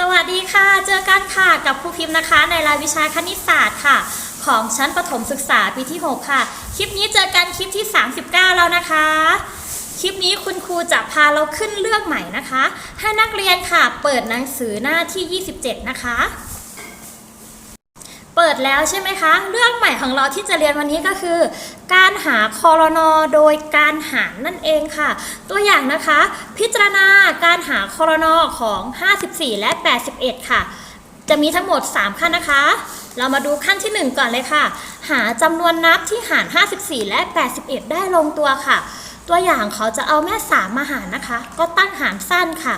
สวัสดีค่ะ เจอกันค่ะกับครูพิมพ์นะคะ ในรายวิชาคณิตศาสตร์ค่ะ ของชั้นประถมศึกษาปีที่ 6 ค่ะ คลิปนี้เจอกันคลิปที่ 39 แล้วนะคะ คลิปนี้คุณครูจะพาเราขึ้นเรื่องใหม่นะคะ ให้นักเรียนค่ะ เปิดหนังสือหน้าที่ 27 นะคะ ปิดแล้วใช่ไหมคะ เรื่องใหม่ของเราที่จะเรียนวันนี้ก็คือ การหาคอรนอโดยการหารนั่นเองค่ะ ตัวอย่างนะคะ พิจารณาการหาคอรนอของ 54 และ 81 ค่ะ จะมีทั้งหมด 3 ขั้นนะคะ เรามาดูขั้นที่ 1 ก่อนเลยค่ะ หาจำนวนนับที่หาร 54 และ 81 ได้ลงตัวค่ะ ตัวอย่างเขาจะเอาแม่ 3 มาหารนะคะ ก็ตั้งหารสั้นค่ะ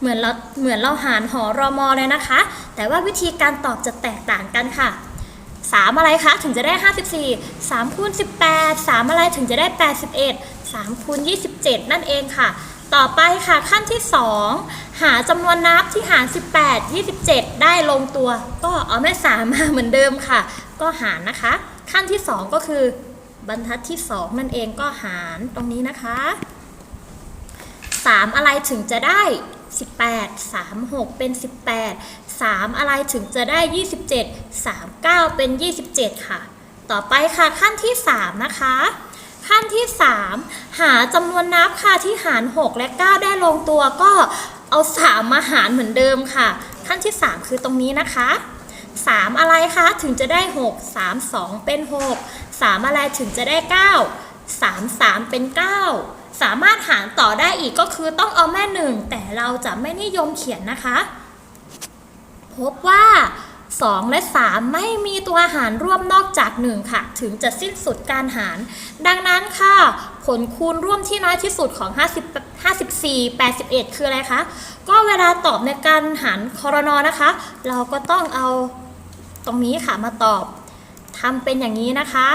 เหมือนเราเหมือนเราหารหอรอมอเลยนะคะ แต่ว่าวิธีการตอบจะแตกต่างกันค่ะ 3 อะไรคะ ถึงจะได้ 54 3คูณ18 3 อะไรถึงจะได้ 81 3คูณ27 นั่นเองค่ะ ต่อไปค่ะขั้นที่ 2 หาจำนวนนับที่หาร 18 27 ได้ลงตัว ก็เอาแม่3มาเหมือนเดิมค่ะ ก็หารนะคะ ขั้นที่ 2 ก็คือบรรทัดที่ 2 นั่นเองก็หารตรงนี้นะคะ 3 อะไรถึงจะได้ 18 3 6 เป็น 18 3 อะไรถึงจะได้ 27 3 9 เป็น 27 ค่ะ ต่อไปค่ะขั้นที่ 3 นะคะ ขั้นที่ 3 หาจำนวนนับค่ะที่หาร 6 และ 9 ได้ลงตัวก็เอา 3 มาหารเหมือนเดิมค่ะ ขั้นที่ 3 คือตรงนี้นะคะ3 อะไรคะถึงจะได้ 6 3 2 เป็น 6 3 อะไรถึงจะได้ 9 3 3 เป็น 9 สามารถหารต่อได้อีกก็คือต้องเอาแม่หนึ่งแต่เราจะไม่นิยมเขียนนะคะ พบว่า 2 และ 3 ไม่มีตัวหารร่วมนอกจาก 1 ค่ะ ถึงจะสิ้นสุดการหาร ดังนั้นค่ะ ผลคูณร่วมที่น้อยที่สุดของ 50 54 81 คืออะไรคะ ก็เวลาตอบในการหารคอรนอนะคะ เราก็ต้องเอาตรงนี้ค่ะมาตอบทำเป็นอย่างนี้นะคะ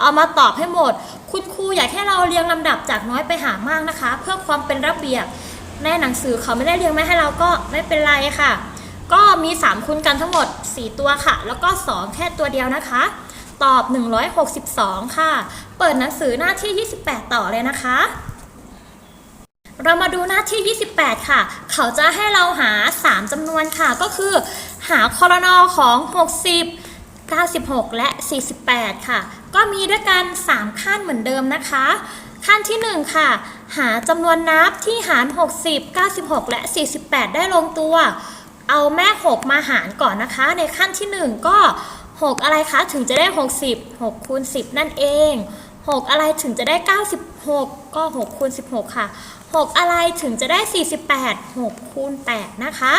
เอามาตอบให้หมดคุณครูอยากให้เราเรียงลำดับจากน้อยไปหามากนะคะ เพื่อความเป็นระเบียบในหนังสือเขาไม่ได้เรียงมาให้เราก็ไม่เป็นไรค่ะ ก็มี 3 คูณกันทั้งหมด 4 ตัวค่ะ แล้วก็ 2 แค่ตัวเดียวนะคะ ตอบ 162 ค่ะ เปิดหนังสือหน้าที่ 28 ต่อเลยนะคะ เรามาดูหน้าที่ 28 ค่ะ เขาจะให้เราหา 3จำนวนค่ะ ก็คือ หาคอรนอของ 60 96 และ 48 ค่ะ ก็มีด้วยกัน 3 ขั้นเหมือนเดิมนะคะ ขั้นที่ 1 ค่ะ หาจำนวนนับที่หาร 60 96 และ 48 ได้ลงตัว เอาแม่ 6 มาหารก่อนนะคะ ในขั้นที่ 1 ก็ 6 อะไรคะ ถึงจะได้ 60 6คูณ10 นั่นเอง 6 อะไรถึงจะได้ 96 ก็6คูณ16 ค่ะ 6 อะไรถึงจะได้ 48 6คูณ8นะคะ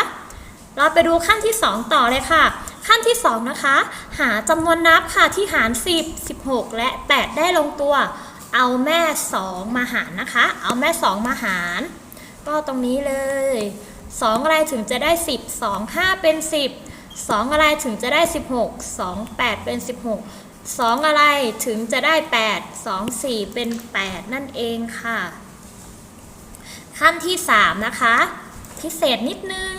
เราไปดูขั้นที่ 2 ต่อเลยค่ะ ขั้นที่ 2 นะคะ หาจำนวนนับค่ะที่หาร 10 16 และ 8 ได้ลงตัว เอาแม่ 2 มาหารนะคะ เอาแม่ 2 มาหาร ก็ตรงนี้เลย 2 อะไรถึงจะได้ 10 2 5 เป็น 10 2 อะไรถึงจะได้ 16 2 8 เป็น 16 2 อะไรถึงจะได้ 8 2 4 เป็น 8 นั่นเองค่ะ ขั้นที่ 3 นะคะ พิเศษนิดนึง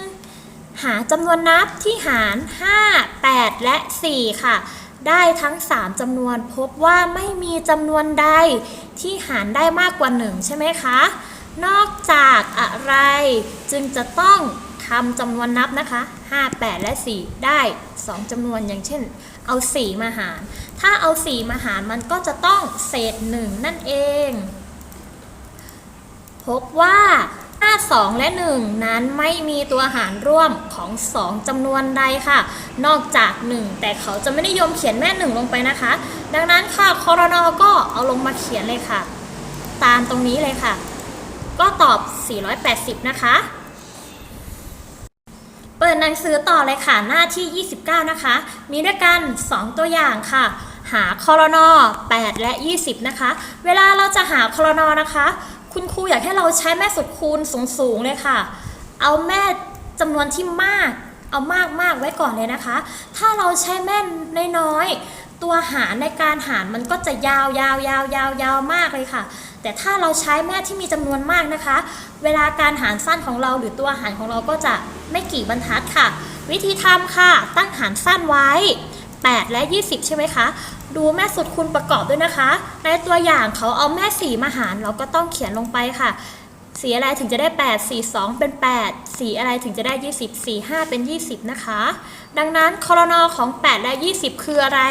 หาจำนวนนับที่หาร 5 8 และ 4 ค่ะ ได้ทั้ง 3จำนวนพบว่าไม่มีจำนวนใดที่หารได้มากกว่า 1 ใช่ไหมคะ นอกจากอะไรจึงจะต้องทำจำนวนนับนะคะ 5 8 และ 4 ได้ 2จำนวนอย่างเช่น เอา 4 มาหาร ถ้าเอา 4 มาหารมันก็จะต้องเศษ 1 นั่นเอง พบว่า 2 และ 1 นั้นไม่มีตัวหารร่วมของ 2จำนวนใดค่ะ นอกจาก 1 แต่เขาจะไม่นิยมเขียนแม่ 1 ลงไปนะคะ ดังนั้นค่ะคอรนอก็เอาลงมาเขียนเลยค่ะ ตามตรงนี้เลยค่ะ ก็ตอบ 480 นะคะ เปิดหนังสือต่อเลยค่ะหน้าที่ 29 นะคะ มีด้วยกัน 2 ตัวอย่างค่ะหาคอรนอ8และ 20 นะคะ เวลาเราจะหาคอรนอนะคะ คุณครูอยากให้เราใช้แม่สุดคูณสูงๆเลยค่ะ เอาแม่จำนวนที่มาก เอามากมากๆไว้ก่อนเลยนะคะ ถ้าเราใช้แม่น้อยๆ ตัวหารในการหารมันก็จะยาวยาวยาวยาวยาวมากเลยค่ะ แต่ถ้าเราใช้แม่ที่มีจำนวนมากนะคะ เวลาการหารสั้นของเราหรือตัวหารของเราก็จะไม่กี่บรรทัดค่ะ วิธีทำค่ะ ตั้งหารสั้นไว้ 8 และ 20 ใช่ไหมคะ ดูแม่สุดคูณประกอบด้วยนะคะ ในตัวอย่างเขาเอาแม่4มาหาร เราก็ต้องเขียนลงไปค่ะสีอะไรถึงจะได้8สี2เป็น 8 สีอะไรถึงจะได้ 20สี5เป็น 20 นะคะ ดังนั้นคอรนอของ 8 และ 20 คืออะไร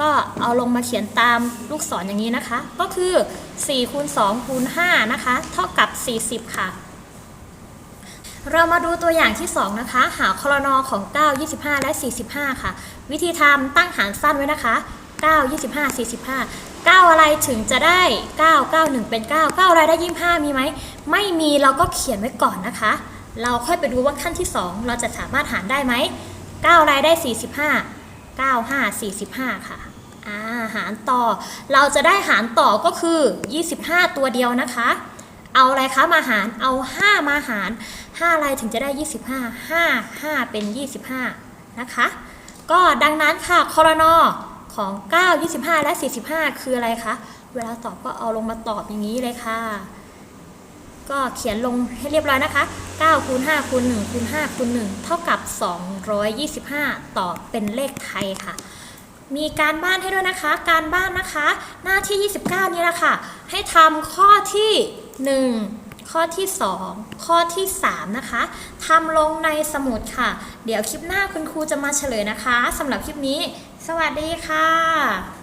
ก็เอาลงมาเขียนตามลูกศรอย่างนี้นะคะ ก็คือ4คูณ2คูณ5นะคะ เท่ากับ 40 ค่ะ เรามาดูตัวอย่างที่ 2 นะคะ หาคอรนอของ 9 25 และ 45 ค่ะ วิธีทำตั้งหารสั้นไว้นะคะ 9 25 45 9 อะไรถึงจะได้ 9 9 1 เป็น 9 9 อะไรได้ 25 มีไหม ไม่มีเราก็เขียนไว้ก่อนนะคะ เราค่อยไปดูว่าขั้นที่ 2 เราจะสามารถหารได้ไหม 9 อะไรได้ 45 9 5 45 ค่ะอาหารต่อ เราจะได้หารต่อก็คือ 25 ตัวเดียวนะคะ เอาอะไรคะมาหาร เอา 5 มาหาร 5 อะไรถึงจะได้ 25 5 5 เป็น 25 นะคะ ก็ดังนั้นค่ะคอรนอ ของ 9 25 และ 45 คืออะไรคะ เวลาตอบก็เอาลงมาตอบอย่างนี้เลยค่ะ ก็เขียนลงให้เรียบร้อยนะคะ 9คูณ5คูณ1คูณ5คูณ1เท่ากับ 225 ตอบเป็นเลขไทยค่ะ มีการบ้านให้ด้วยนะคะ การบ้านนะคะ หน้าที่ 29 นี้แหละค่ะ ให้ทำข้อที่ 1ข้อที่ 2 ข้อที่ 3 นะคะทำลงในสมุดค่ะ เดี๋ยวคลิปหน้าคุณครูจะมาเฉลยนะคะสำหรับคลิปนี้ สวัสดีค่ะ